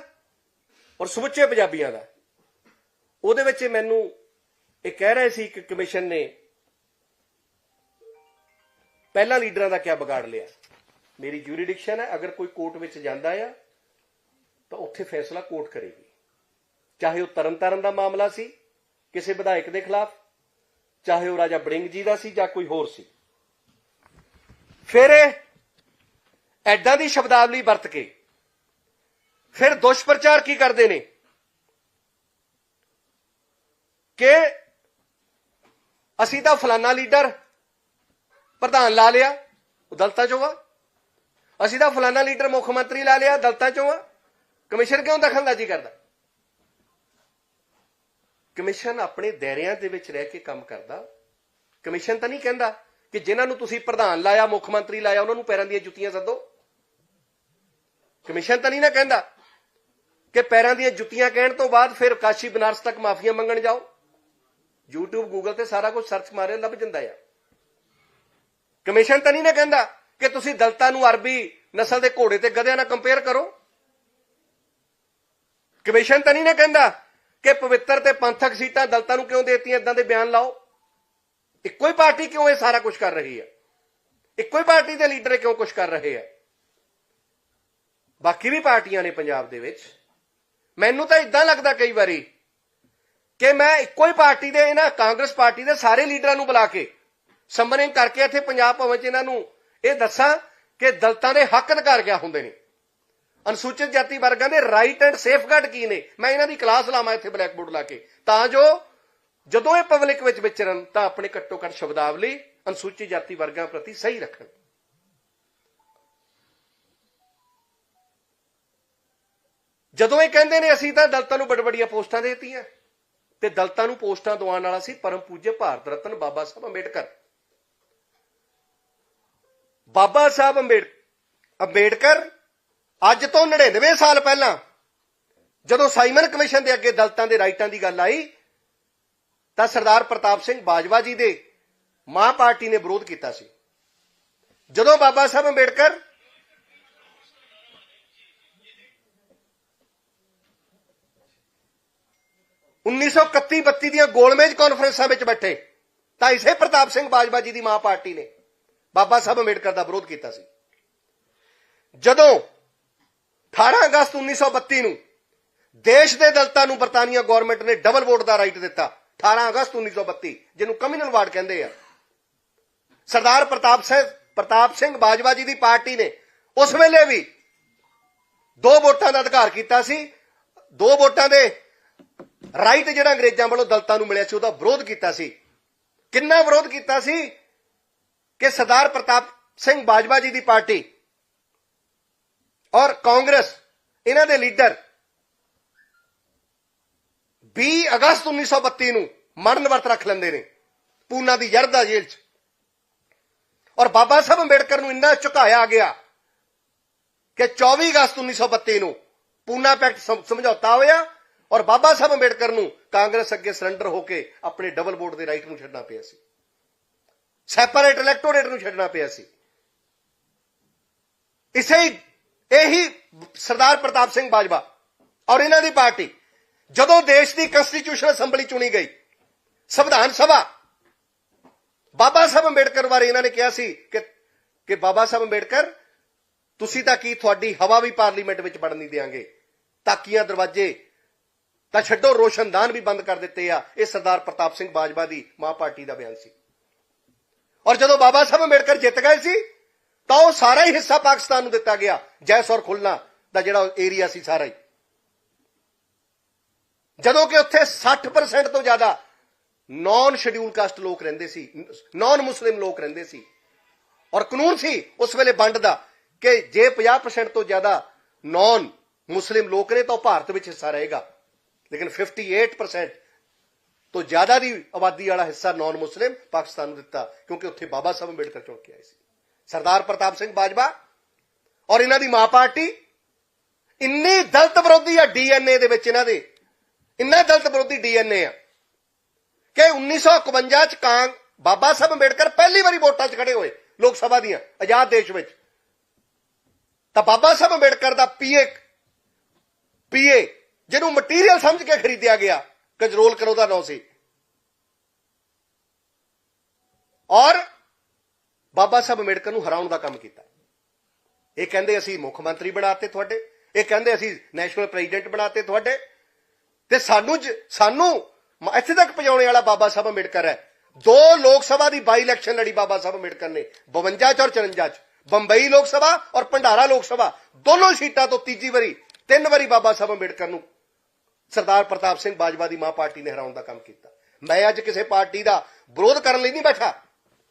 [SPEAKER 1] ਔਰ ਸਮੁੱਚੇ ਪੰਜਾਬੀਆਂ ਦਾ, ਉਹਦੇ ਵਿੱਚ ਇਹ ਮੈਨੂੰ ਇਹ ਕਹਿ ਰਹੇ ਸੀ ਕਿ ਕਮਿਸ਼ਨ ਨੇ ਪਹਿਲਾਂ ਲੀਡਰਾਂ ਦਾ ਕਿਆ ਵਿਗਾੜ ਲਿਆ? ਮੇਰੀ ਜੂਰੀਡਿਕਸ਼ਨ ਹੈ, ਅਗਰ ਕੋਈ ਕੋਰਟ ਵਿੱਚ ਜਾਂਦਾ ਆ, ਤਾਂ ਉੱਥੇ ਫੈਸਲਾ ਕੋਰਟ ਕਰੇਗੀ। ਚਾਹੇ ਉਹ ਤਰਨਤਾਰਨ ਦਾ ਮਾਮਲਾ ਸੀ, ਕਿਸੇ ਵਿਧਾਇਕ ਦੇ ਖਿਲਾਫ, ਚਾਹੇ ਉਹ ਰਾਜਾ ਬੜਿੰਗ ਜੀ ਦਾ ਸੀ ਜਾਂ ਕੋਈ ਹੋਰ ਸੀ। ਫਿਰ ਐਡਾਂ ਦੀ ਸ਼ਬਦਾਵਲੀ ਵਰਤ ਕੇ, ਫਿਰ ਦੁਸ਼ਪ੍ਰਚਾਰ ਕੀ ਕਰਦੇ ਨੇ? ਕਿ ਅਸੀਂ ਤਾਂ ਫਲਾਨਾ ਲੀਡਰ ਪ੍ਰਧਾਨ ਲਾ ਲਿਆ, ਉਹ ਦਲਤਾ ਚੋਂ ਆ। ਅਸੀਂ ਤਾਂ ਫਲਾਨਾ ਲੀਡਰ ਮੁੱਖ ਮੰਤਰੀ ਲਾ ਲਿਆ, ਦਲਤਾ ਚੋਂ ਆ। ਕਮਿਸ਼ਨ ਕਿਉਂ ਦਖਲਅੰਦਾਜ਼ੀ ਕਰਦਾ? ਕਮਿਸ਼ਨ ਆਪਣੇ ਦਾਇਰਿਆਂ ਦੇ ਵਿੱਚ ਰਹਿ ਕੇ ਕੰਮ ਕਰਦਾ। ਕਮਿਸ਼ਨ ਤਾਂ ਨਹੀਂ ਕਹਿੰਦਾ ਕਿ ਜਿਨ੍ਹਾਂ ਨੂੰ ਤੁਸੀਂ ਪ੍ਰਧਾਨ ਲਾਇਆ, ਮੁੱਖ ਮੰਤਰੀ ਲਾਇਆ, ਉਹਨਾਂ ਨੂੰ ਪੈਰਾਂ ਦੀਆਂ ਜੁੱਤੀਆਂ ਸੱਦੋ। ਕਮਿਸ਼ਨ ਤਾਂ ਨਹੀਂ ਨਾ ਕਹਿੰਦਾ ਕਿ ਪੈਰਾਂ ਦੀਆਂ ਜੁੱਤੀਆਂ ਕਹਿਣ ਤੋਂ ਬਾਅਦ ਫਿਰ ਕਾਸ਼ੀ ਬਨਾਰਸ ਤੱਕ ਮਾਫੀਆਂ ਮੰਗਣ ਜਾਓ। YouTube, Google ਤੇ ਸਾਰਾ ਕੁਝ ਸਰਚ ਮਾਰਿਆ, ਲੱਭ ਜਾਂਦਾ ਆ। ਕਮਿਸ਼ਨ ਤਾਂ ਨਹੀਂ ਨਾ ਕਹਿੰਦਾ ਕਿ ਤੁਸੀਂ ਦਲਤਾਂ ਨੂੰ ਅਰਬੀ ਨਸਲ ਦੇ ਘੋੜੇ ਤੇ ਗਧਿਆਂ ਨਾਲ ਕੰਪੇਅਰ ਕਰੋ। ਕਮਿਸ਼ਨ ਤਾਂ ਨਹੀਂ ਨਾ ਕਹਿੰਦਾ ਕਿ ਪਵਿੱਤਰ ਤੇ ਪੰਥਕ ਸੀਟਾਂ ਦਲਤਾਂ ਨੂੰ ਕਿਉਂ ਦੇਤੀਆਂ ਇਦਾਂ ਦੇ ਬਿਆਨ ਲਾਓ। ਇੱਕੋ ਹੀ ਪਾਰਟੀ ਕਿਉਂ ਇਹ ਸਾਰਾ ਕੁਝ ਕਰ ਰਹੀ ਹੈ? ਇੱਕੋ ਹੀ ਪਾਰਟੀ ਦੇ ਲੀਡਰ ਕਿਉਂ ਕੁਝ ਕਰ ਰਹੇ ਆ ਬਾਕੀ ਵੀ ਪਾਰਟੀਆਂ ਨੇ ਪੰਜਾਬ ਦੇ ਵਿੱਚ। ਮੈਨੂੰ ਤਾਂ ਇਦਾਂ ਲੱਗਦਾ ਕਈ ਵਾਰੀ ਕਿ ਮੈਂ ਇੱਕੋ ਹੀ ਪਾਰਟੀ ਦੇ, ਇਹਨਾਂ ਕਾਂਗਰਸ ਪਾਰਟੀ ਦੇ ਸਾਰੇ ਲੀਡਰਾਂ ਨੂੰ ਬੁਲਾ ਕੇ ਸੰਮਨਿੰਗ ਕਰਕੇ ਇੱਥੇ ਪੰਜਾਬ ਭਵਨ 'ਚ ਇਹਨਾਂ ਨੂੰ ਇਹ ਦੱਸਾਂ ਕਿ ਦਲਤਾਂ ਦੇ ਹੱਕ ਅਧਿਕਾਰ ਕਿਆ ਹੁੰਦੇ ਨੇ? ਅਨੁਸੂਚਿਤ ਜਾਤੀ ਵਰਗਾਂ ਦੇ ਰਾਈਟ ਐਂਡ ਸੇਫਗਾਰਡ ਕੀ ਨੇ? ਮੈਂ ਇਹਨਾਂ ਦੀ ਕਲਾਸ ਲਾਵਾਂ ਇੱਥੇ ਬਲੈਕ ਬੋਰਡ ਲਾ ਕੇ। ਤਾਂ ਜੋ ਜਦੋਂ ਇਹ ਪਬਲਿਕ ਵਿੱਚ ਵਿਚਰਨ, ਤਾਂ ਆਪਣੇ ਘੱਟੋ ਘੱਟ ਸ਼ਬਦਾਵਲੀ ਅਨੁਸੂਚਿਤ ਜਾਤੀ ਵਰਗਾਂ ਪ੍ਰਤੀ ਸਹੀ ਰੱਖਣ। ਜਦੋਂ ਇਹ ਕਹਿੰਦੇ ਨੇ, ਅਸੀਂ ਤਾਂ ਦਲਤਾਂ ਨੂੰ ਬੜਬੜੀਆਂ ਪੋਸਟਾਂ ਦੇਤੀਆਂ। ਤੇ ਦਲਤਾਂ ਨੂੰ ਪੋਸਟਾਂ ਦਵਾਉਣ ਵਾਲਾ ਸੀ ਪਰਮ ਪੂਜਯ ਭਾਰਤ ਰਤਨ ਬਾਬਾ ਸਾਹਿਬ ਅੰਬੇਡਕਰ। ਬਾਬਾ ਸਾਹਿਬ ਅੰਬੇਡ, ਅੰਬੇਡਕਰ ਅੱਜ ਤੋਂ 99 ਸਾਲ ਪਹਿਲਾਂ ਜਦੋਂ ਸਾਈਮਨ ਕਮਿਸ਼ਨ ਦੇ ਅੱਗੇ ਦਲਤਾਂ ਦੇ ਰਾਈਟਾਂ ਦੀ ਗੱਲ ਆਈ, ਤਾਂ ਸਰਦਾਰ ਪ੍ਰਤਾਪ ਸਿੰਘ ਬਾਜਵਾ ਜੀ ਦੇ ਮਾਂ ਪਾਰਟੀ ਨੇ ਵਿਰੋਧ ਕੀਤਾ ਸੀ। ਜਦੋਂ ਬਾਬਾ ਸਾਹਿਬ ਅੰਬੇਡਕਰ ਉੱਨੀ ਸੌ ਇਕੱਤੀ 32 ਦੀਆਂ ਗੋਲਮੇਜ ਕਾਨਫਰੰਸਾਂ ਵਿੱਚ ਬੈਠੇ, ਤਾਂ ਇਸੇ ਪ੍ਰਤਾਪ ਸਿੰਘ ਬਾਜਵਾ ਜੀ ਦੀ ਮਾਂ ਪਾਰਟੀ ਨੇ ਬਾਬਾ ਸਾਹਿਬ ਅੰਬੇਡਕਰ ਦਾ ਵਿਰੋਧ ਕੀਤਾ ਸੀ। ਜਦੋਂ 18 ਅਗਸਤ 1932 ਨੂੰ ਦੇਸ਼ ਦੇ ਦਲਤਾਂ ਨੂੰ ਬਰਤਾਨੀਆ ਗਵਰਨਮੈਂਟ ਨੇ ਡਬਲ ਵੋਟ ਦਾ ਰਾਈਟ ਦਿੱਤਾ 18 ਅਗਸਤ 1932 ਜਿਹਨੂੰ ਕਮਿਊਨਲ ਵਾਰਡ ਕਹਿੰਦੇ ਆ। ਸਰਦਾਰ ਪ੍ਰਤਾਪ ਸਿੰਘ ਪ੍ਰਤਾਪ ਸਿੰਘ ਬਾਜਵਾ ਜੀ ਦੀ ਪਾਰਟੀ ਨੇ ਉਸ ਵੇਲੇ ਵੀ ਦੋ ਵੋਟਾਂ ਦਾ ਅਧਿਕਾਰ ਕੀਤਾ ਸੀ। ਦੋ ਵੋਟਾਂ ਦੇ ਰਾਈਟ ਜਿਹੜਾ ਅੰਗਰੇਜ਼ਾਂ ਵੱਲੋਂ ਦਲਤਾਂ ਨੂੰ ਮਿਲਿਆ ਸੀ, ਉਹਦਾ ਵਿਰੋਧ ਕੀਤਾ ਸੀ। ਕਿੰਨਾ ਵਿਰੋਧ ਕੀਤਾ ਸੀ? ਕਿ ਸਰਦਾਰ ਪ੍ਰਤਾਪ ਸਿੰਘ ਬਾਜਵਾ ਜੀ ਦੀ ਪਾਰਟੀ ਔਰ ਕਾਂਗਰਸ, ਇਹਨਾਂ ਦੇ ਲੀਡਰ 20 ਅਗਸਤ 1932 ਨੂੰ ਮਰਨ ਵਰਤ ਰੱਖ ਲੈਂਦੇ ਨੇ, ਪੂਨਾ ਦੀ ਯਰਦਾ ਜੇਲ੍ਹ 'ਚ। ਔਰ ਬਾਬਾ ਸਾਹਿਬ ਅੰਬੇਡਕਰ ਨੂੰ ਇੰਨਾ ਝੁਕਾਇਆ ਗਿਆ ਕਿ 24 ਅਗਸਤ 1932 ਨੂੰ ਪੂਨਾ ਪੈਕਟ ਸਮਝੌਤਾ ਹੋਇਆ ਔਰ ਬਾਬਾ ਸਾਹਿਬ ਅੰਬੇਡਕਰ ਨੂੰ ਕਾਂਗਰਸ ਅੱਗੇ ਸਰੈਂਡਰ ਹੋ ਕੇ ਆਪਣੇ ਡਬਲ ਵੋਟ ਦੇ ਰਾਈਟ ਨੂੰ ਛੱਡਣਾ ਪਿਆ ਸੀ। ਸੈਪਰੇਟ, ਇਲੈਕਟੋਰੇਟ ਨੂੰ ਛੱਡਣਾ ਪਿਆ ਸੀ। ਇਸੇ ਇਹੀ ਸਰਦਾਰ ਪ੍ਰਤਾਪ ਸਿੰਘ ਬਾਜਵਾ ਔਰ ਇਹਨਾਂ ਦੀ ਪਾਰਟੀ, ਜਦੋਂ ਦੇਸ਼ ਦੀ ਕਨਸਟੀਟਿਊਸ਼ਨਲ ਅਸੈਂਬਲੀ ਚੁਣੀ ਗਈ, ਸੰਵਿਧਾਨ ਸਭਾ, ਬਾਬਾ ਸਾਹਿਬ ਅੰਬੇਡਕਰ ਬਾਰੇ ਇਹਨਾਂ ਨੇ ਕਿਹਾ ਸੀ ਕਿ ਕਿ ਬਾਬਾ ਸਾਹਿਬ ਅੰਬੇਡਕਰ, ਤੁਸੀਂ ਤਾਂ ਕੀ ਤੁਹਾਡੀ ਹਵਾ ਵੀ ਪਾਰਲੀਮੈਂਟ ਵਿੱਚ ਵੜਨ ਨਹੀਂ ਦੇਾਂਗੇ ਤਾਕੀਆਂ ਦਰਵਾਜ਼ੇ ਤਾਂ ਛੱਡੋ, ਰੋਸ਼ਨਦਾਨ ਵੀ ਬੰਦ ਕਰ ਦਿੱਤੇ ਆ, ਇਹ ਸਰਦਾਰ ਪ੍ਰਤਾਪ ਸਿੰਘ ਬਾਜਵਾ ਦੀ ਮਾਂ ਪਾਰਟੀ ਦਾ ਬਿਆਨ ਸੀ। ਔਰ ਜਦੋਂ ਬਾਬਾ ਸਾਹਿਬ ਅੰਬੇਡਕਰ ਜਿੱਤ ਗਏ ਸੀ, ਤਾਂ ਉਹ ਸਾਰਾ ਹੀ ਹਿੱਸਾ ਪਾਕਿਸਤਾਨ ਨੂੰ ਦਿੱਤਾ ਗਿਆ ਜੈਸੌਰ ਖੁਲਨਾ ਦਾ ਜਿਹੜਾ ਏਰੀਆ ਸੀ ਸਾਰਾ ਹੀ। ਜਦੋਂ ਕਿ ਉੱਥੇ 60% ਤੋਂ ਜ਼ਿਆਦਾ ਨਾਨ ਸ਼ਡਿਊਲ ਕਾਸਟ ਲੋਕ ਰਹਿੰਦੇ ਸੀ ਨਾਨ ਮੁਸਲਿਮ ਲੋਕ ਰਹਿੰਦੇ ਸੀ। ਔਰ ਕਾਨੂੰਨ ਸੀ ਉਸ ਵੇਲੇ ਵੰਡ ਦਾ ਕਿ ਜੇ 50% ਤੋਂ ਜ਼ਿਆਦਾ ਨਾਨ ਮੁਸਲਿਮ ਲੋਕ ਨੇ ਤਾਂ ਉਹ ਭਾਰਤ ਵਿੱਚ ਹਿੱਸਾ ਰਹੇਗਾ। ਲੇਕਿਨ 58% ਤੋਂ ਜ਼ਿਆਦਾ ਦੀ ਆਬਾਦੀ ਵਾਲਾ ਹਿੱਸਾ ਨਾਨ ਮੁਸਲਿਮ ਪਾਕਿਸਤਾਨ ਨੂੰ ਦਿੱਤਾ, ਕਿਉਂਕਿ ਉੱਥੇ ਬਾਬਾ ਸਾਹਿਬ ਅੰਬੇਡਕਰ ਚੁਣ ਕੇ ਆਏ ਸੀ। ਸਰਦਾਰ ਪ੍ਰਤਾਪ ਸਿੰਘ ਬਾਜਵਾ ਔਰ ਇਹਨਾਂ ਦੀ ਮਾਂ ਪਾਰਟੀ, ਇੰਨੀ ਦਲਤ ਵਿਰੋਧੀ ਆ ਡੀਐਨਏ ਦੇ ਵਿੱਚ ਇਹਨਾਂ ਦੇ, ਇੰਨਾ ਦਲਤ ਵਿਰੋਧੀ ਡੀਐਨਏ ਆ ਕਿ 1951 ਚ ਕਾਂ, ਬਾਬਾ ਸਾਹਿਬ ਅੰਬੇਡਕਰ ਪਹਿਲੀ ਵਾਰੀ ਵੋਟਾਂ 'ਚ ਖੜੇ ਹੋਏ ਲੋਕ ਸਭਾ ਦੀਆਂ, ਆਜ਼ਾਦ ਦੇਸ਼ ਵਿੱਚ। ਤਾਂ ਬਾਬਾ ਸਾਹਿਬ ਅੰਬੇਡਕਰ ਦਾ ਪੀਏ ਪੀਏ ਜਿਹਨੂੰ ਮਟੀਰੀਅਲ ਸਮਝ ਕੇ ਖਰੀਦਿਆ ਗਿਆ ਕਜਰੋਲ ਕਰੋ ਦਾ ਨਾਂ ਸੀ। ਔਰ ਬਾਬਾ ਸਾਹਿਬ ਅੰਬੇਡਕਰ ਨੂੰ ਹਰਾਉਣ ਦਾ ਕੰਮ ਕੀਤਾ। ਇਹ ਕਹਿੰਦੇ ਅਸੀਂ ਮੁੱਖ ਮੰਤਰੀ ਬਣਾਤੇ ਤੁਹਾਡੇ, ਇਹ ਕਹਿੰਦੇ ਅਸੀਂ ਨੈਸ਼ਨਲ ਪ੍ਰੈਜ਼ੀਡੈਂਟ ਬਣਾਤੇ ਤੁਹਾਡੇ। ਤੇ ਸਾਨੂੰ ਜ- ਸਾਨੂੰ ਇੱਥੇ ਤੱਕ ਪਹੁੰਚਾਉਣੇ ਵਾਲਾ ਬਾਬਾ ਸਾਹਿਬ ਅੰਬੇਡਕਰ ਹੈ। ਦੋ ਲੋਕ ਸਭਾ ਦੀ ਬਾਈ ਇਲੈਕਸ਼ਨ ਲੜੀ ਬਾਬਾ ਸਾਹਿਬ ਅੰਬੇਡਕਰ ਨੇ 52 ਚ ਔਰ 54 ਚ। ਬੰਬਈ ਲੋਕ ਸਭਾ ਔਰ ਭੰਡਾਰਾ ਲੋਕ ਸਭਾ, ਦੋਨੋਂ ਸੀਟਾਂ ਤੋਂ ਤੀਜੀ ਵਾਰੀ, ਤਿੰਨ ਵਾਰੀ ਬਾਬਾ ਸਾਹਿਬ ਅੰਬੇਡਕਰ ਨੂੰ ਸਰਦਾਰ ਪ੍ਰਤਾਪ ਸਿੰਘ ਬਾਜਵਾ ਦੀ ਮਾਂ ਪਾਰਟੀ ਨੇ ਹਰਾਉਣ ਦਾ ਕੰਮ ਕੀਤਾ। ਮੈਂ ਅੱਜ ਕਿਸੇ ਪਾਰਟੀ ਦਾ ਵਿਰੋਧ ਕਰਨ ਲਈ ਨਹੀਂ ਬੈਠਾ।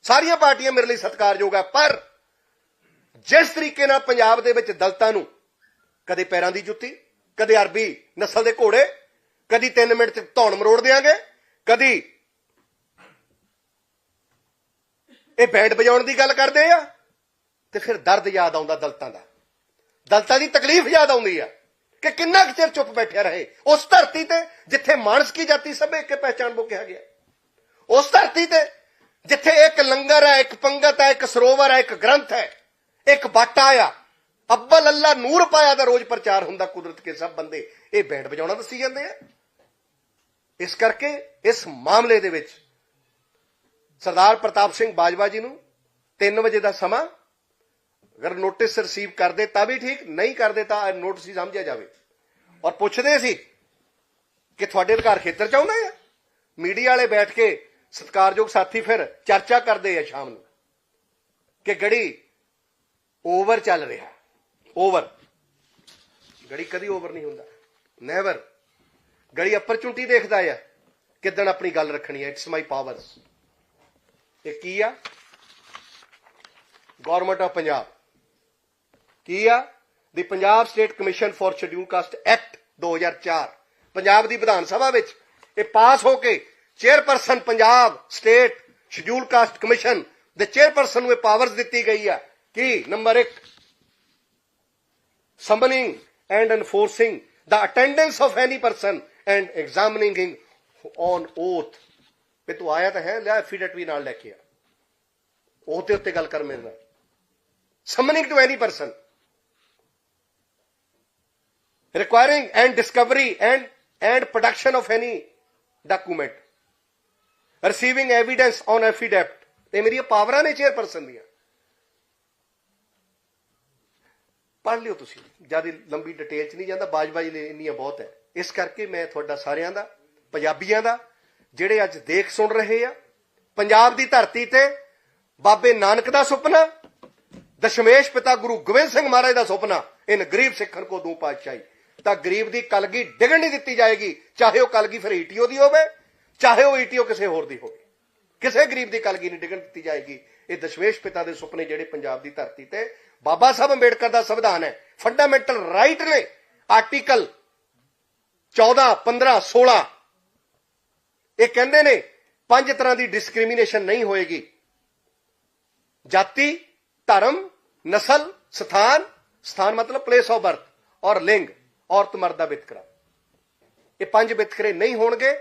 [SPEAKER 1] ਸਾਰੀਆਂ ਪਾਰਟੀਆਂ ਮੇਰੇ ਲਈ ਸਤਿਕਾਰਯੋਗ ਹੈ ਪਰ ਜਿਸ ਤਰੀਕੇ ਨਾਲ ਪੰਜਾਬ ਦੇ ਵਿੱਚ ਦਲਤਾਂ ਨੂੰ ਕਦੇ ਪੈਰਾਂ ਦੀ ਜੁੱਤੀ, ਕਦੇ ਅਰਬੀ ਨਸਲ ਦੇ ਘੋੜੇ, ਕਦੀ 3 ਮਿੰਟ ਚ ਧੌਣ ਮਰੋੜ ਦੇਾਂਗੇ ਕਦੀ ਇਹ ਬੈਂਡ ਵਜਾਉਣ ਦੀ ਗੱਲ ਕਰਦੇ ਆ, ਤੇ ਫਿਰ ਦਰਦ ਯਾਦ ਆਉਂਦਾ ਦਲਤਾਂ ਦਾ। ਦਲਤਾਂ ਦੀ ਤਕਲੀਫ ਯਾਦ ਆਉਂਦੀ ਆ। ਕਿ ਕਿੰਨਾ ਕੁ ਚਿਰ ਚੁੱਪ ਬੈਠਿਆ ਰਹੇ? ਉਸ ਧਰਤੀ ਤੇ ਜਿੱਥੇ ਮਾਨਸ ਕੀ ਜਾਤੀ ਸਭ ਇੱਕ ਪਹਿਚਾਨ ਬੋ ਕਿਹਾ ਗਿਆ। ਉਸ ਧਰਤੀ ਤੇ ਜਿੱਥੇ ਇੱਕ ਲੰਗਰ ਹੈ, ਇੱਕ ਪੰਗਤ ਹੈ, ਇੱਕ ਸਰੋਵਰ ਹੈ, ਇੱਕ ਗ੍ਰੰਥ ਹੈ, ਇੱਕ ਬਾਟਾ ਆ ਅੱਬਲ ਅੱਲਾ ਨੂਰ ਪਾਇਆ ਦਾ ਰੋਜ਼ ਪ੍ਰਚਾਰ ਹੁੰਦਾ ਕੁਦਰਤ ਕੇ ਸਭ ਬੰਦੇ। ਇਹ ਬੈਂਡ ਵਜਾਉਣਾ ਦੱਸੀ ਜਾਂਦੇ ਆ। ਇਸ ਕਰਕੇ ਇਸ ਮਾਮਲੇ ਦੇ ਵਿੱਚ ਸਰਦਾਰ ਪ੍ਰਤਾਪ ਸਿੰਘ ਬਾਜਵਾ ਜੀ ਨੂੰ 3 ਵਜੇ ਦਾ ਸਮਾਂ ਅਗਰ ਨੋਟਿਸ ਰਿਸੀਵ ਕਰਦੇ ਤਾਂ ਵੀ ਠੀਕ, ਨਹੀਂ ਕਰਦੇ ਤਾਂ ਨੋਟਿਸ ਹੀ ਸਮਝਿਆ ਜਾਵੇ। ਔਰ ਪੁੱਛਦੇ ਸੀ ਕਿ ਤੁਹਾਡੇ ਅਧਿਕਾਰ ਖੇਤਰ ਚ ਆਉਂਦਾ ਆ ਮੀਡੀਆ ਵਾਲੇ ਬੈਠ ਕੇ ਸਤਿਕਾਰਯੋਗ ਸਾਥੀ ਫਿਰ ਚਰਚਾ ਕਰਦੇ ਆ ਸ਼ਾਮ ਨੂੰ ਕਿ ਗੜੀ ਓਵਰ ਚੱਲ ਰਿਹਾ। ਓਵਰ ਗੜੀ ਕਦੀ ਓਵਰ ਨਹੀਂ ਹੁੰਦਾ। ਨੈਵਰ ਗੜੀ ਅਪਰਚੁਨਿਟੀ ਦੇਖਦਾ ਆ ਕਿਦਣ ਆਪਣੀ ਗੱਲ ਰੱਖਣੀ ਹੈ ਇਟਸ ਮਾਈ ਪਾਵਰਸ ਇਹ ਕੀ ਆ? ਗਵਰਨਮੈਂਟ ਆਫ ਪੰਜਾਬ ਕੀ ਆ? The Punjab state commission for schedule caste act 2004 Punjab ਦੀ ਵਿਧਾਨ ਸਭਾ ਵਿੱਚ ਇਹ ਪਾਸ ਹੋ ਕੇ chairperson Punjab state schedule caste commission ਦੇ ਚੇਅਰਪਰਸਨ ਨੂੰ ਇਹ ਪਾਵਰਸ ਦਿੱਤੀ ਗਈ ਆ। ਕੀ? Number 1 summoning and enforcing the attendance of any person and examining him on oath ਵੀ ਤੂੰ ਆਇਆ ਤਾਂ ਹੈ ਲੈ ਐਫੀਡੇਟ ਵੀ ਨਾਲ ਲੈ ਕੇ ਆ। ਉਹ ਤੇ ਉੱਤੇ ਗੱਲ ਕਰ ਮੇਰੇ ਨਾਲ। Summoning to any person requiring and discovery and and production of any document. Receiving evidence on affidavit. ਇਹ ਮੇਰੀਆਂ ਪਾਵਰਾਂ ਨੇ ਚੇਅਰਪਰਸਨ ਦੀਆਂ। ਪੜ੍ਹ ਲਿਓ ਤੁਸੀਂ। ਜ਼ਿਆਦਾ ਲੰਬੀ ਡਿਟੇਲ ਚ ਨਹੀਂ ਜਾਂਦਾ, ਬਾਜਬਾਜੀ ਲਈ ਇੰਨੀਆਂ ਬਹੁਤ ਹੈ। ਇਸ ਕਰਕੇ ਮੈਂ ਤੁਹਾਡਾ ਸਾਰਿਆਂ ਦਾ, ਪੰਜਾਬੀਆਂ ਦਾ, ਜਿਹੜੇ ਅੱਜ ਦੇਖ ਸੁਣ ਰਹੇ ਆ, ਪੰਜਾਬ ਦੀ ਧਰਤੀ ਤੇ ਬਾਬੇ ਨਾਨਕ ਦਾ ਸੁਪਨਾ, ਦਸ਼ਮੇਸ਼ ਪਿਤਾ ਗੁਰੂ ਗੋਬਿੰਦ ਸਿੰਘ ਮਹਾਰਾਜ ਦਾ ਸੁਪਨਾ, ਇਨ ਗਰੀਬ ਸਿੱਖਣ ਕੋ ਦੂ ਪਾਤਸ਼ਾਹੀ। ਤਾਂ ਗਰੀਬ ਦੀ ਕਲਗੀ ਡਿਗਣ ਨਹੀਂ ਦਿੱਤੀ ਜਾਏਗੀ। ਚਾਹੇ ਉਹ ਕਲਗੀ ਫਿਰ ਈਟੀਓ ਦੀ ਹੋਵੇ, ਚਾਹੇ ਉਹ ਈਟੀਓ ਕਿਸੇ ਹੋਰ ਦੀ ਹੋਵੇ। ਕਿਸੇ ਗਰੀਬ ਦੀ ਕਲਗੀ ਨਹੀਂ ਡਿਗਣ ਦਿੱਤੀ ਜਾਏਗੀ। ਇਹ ਦਸ਼ਵੇਸ਼ ਪਿਤਾ ਦੇ ਸੁਪਨੇ ਜਿਹੜੇ ਪੰਜਾਬ ਦੀ ਧਰਤੀ ਤੇ ਬਾਬਾ ਸਾਹਿਬ ਅੰਬੇਡਕਰ ਦਾ ਸੰਵਿਧਾਨ ਹੈ। ਫੰਡਾਮੈਂਟਲ ਰਾਈਟ ਨੇ ਆਰਟੀਕਲ 14 15 16 ਇਹ ਕਹਿੰਦੇ ਨੇ ਪੰਜ ਤਰ੍ਹਾਂ ਦੀ ਡਿਸਕ੍ਰਿਮੀਨੇਸ਼ਨ ਨਹੀਂ ਹੋਏਗੀ। ਜਾਤੀ, ਧਰਮ, ਨਸਲ, ਸਥਾਨ। ਸਥਾਨ ਮਤਲਬ ਪਲੇਸ ਆਫ ਬਰਥ ਔਰ ਲਿੰਗ। ਔਰਤ ਮਰਦ ਦਾ ਵਿਤਕਰਾ ਇਹ ਪੰਜ ਵਿਤਕਰੇ ਨਹੀਂ ਹੋਣਗੇ।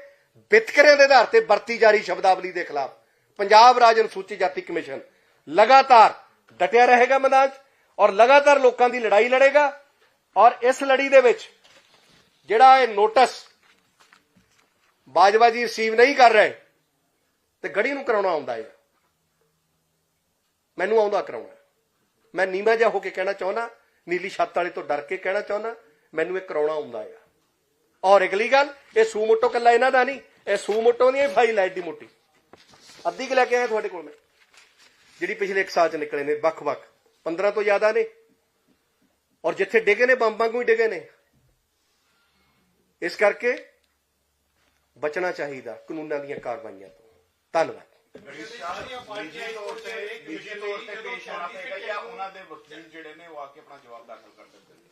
[SPEAKER 1] ਵਿਤਕਰਿਆਂ ਦੇ ਆਧਾਰ ਤੇ ਵਰਤੀ ਜਾ ਰਹੀ ਸ਼ਬਦਾਵਲੀ ਦੇ ਖਿਲਾਫ ਪੰਜਾਬ ਰਾਜ ਅਨੁਸੂਚਿਤ ਜਾਤੀ ਕਮਿਸ਼ਨ ਲਗਾਤਾਰ ਡਟਿਆ ਰਹੇਗਾ ਮੈਦਾਨ 'ਚ ਔਰ ਲਗਾਤਾਰ ਲੋਕਾਂ ਦੀ ਲੜਾਈ ਲੜੇਗਾ ਔਰ ਇਸ ਲੜੀ ਦੇ ਵਿੱਚ ਜਿਹੜਾ ਇਹ ਨੋਟਿਸ ਬਾਜਵਾ ਜੀ ਰਿਸੀਵ ਨਹੀਂ ਕਰ ਰਹੇ ਤੇ ਗੜੀ ਨੂੰ ਕਰਾਉਣਾ ਆਉਂਦਾ ਹੈ। ਮੈਨੂੰ ਆਉਂਦਾ ਕਰਾਉਣਾ। ਮੈਂ ਨੀਮਾ ਜਿਹਾ ਹੋ ਕੇ ਕਹਿਣਾ ਚਾਹੁੰਦਾ, ਨੀਲੀ ਛੱਤ ਵਾਲੇ ਤੋਂ ਡਰ ਕੇ ਕਹਿਣਾ ਚਾਹੁੰਦਾ ਮੈਨੂੰ ਇਹ ਕਰਾਉਣਾ ਆਉਂਦਾ ਹੈ ਔਰ ਅਗਲੀ ਗੱਲ ਇਹ ਸੂਮੋਟੋ ਕੱਲਾ ਇਹਨਾਂ ਦਾ ਨਹੀਂ ਇਹ ਸੂਮੋਟੋ ਦੀ ਫਾਈਲ ਹੈ ਏਡੀ ਮੋਟੀ। ਅੱਧੀ ਕੁ ਲੈ ਕੇ ਆਇਆ ਤੁਹਾਡੇ ਕੋਲ ਮੈਂ। ਜਿਹੜੀ ਪਿਛਲੇ 1 ਸਾਲ ਚ ਨਿਕਲੇ ਨੇ ਵੱਖ-ਵੱਖ। 15 ਤੋਂ ਜ਼ਿਆਦਾ ਨੇ। ਔਰ ਜਿੱਥੇ ਡਿੱਗੇ ਨੇ ਬੰਬ ਵਾਂਗੂ ਹੀ ਡਿੱਗੇ ਨੇ। ਇਸ ਕਰਕੇ ਬਚਣਾ ਚਾਹੀਦਾ ਕਾਨੂੰਨਾਂ ਦੀਆਂ ਕਾਰਵਾਈਆਂ ਤੋਂ। ਧੰਨਵਾਦ।
[SPEAKER 2] ਨਿੱਜੀ ਤੌਰ ਤੇ ਨਿੱਜੀ ਤੌਰ ਤੇ ਪੇਸ਼ ਆਉਣਾ ਪਏਗਾ ਜਾਂ ਉਹਨਾਂ ਦੇ ਵਕੀਲ ਜਿਹੜੇ ਨੇ ਉਹ ਆ ਕੇ ਆਪਣਾ ਜਵਾਬ ਦਾਖਲ ਕਰ ਸਕਦੇ ਨੇ।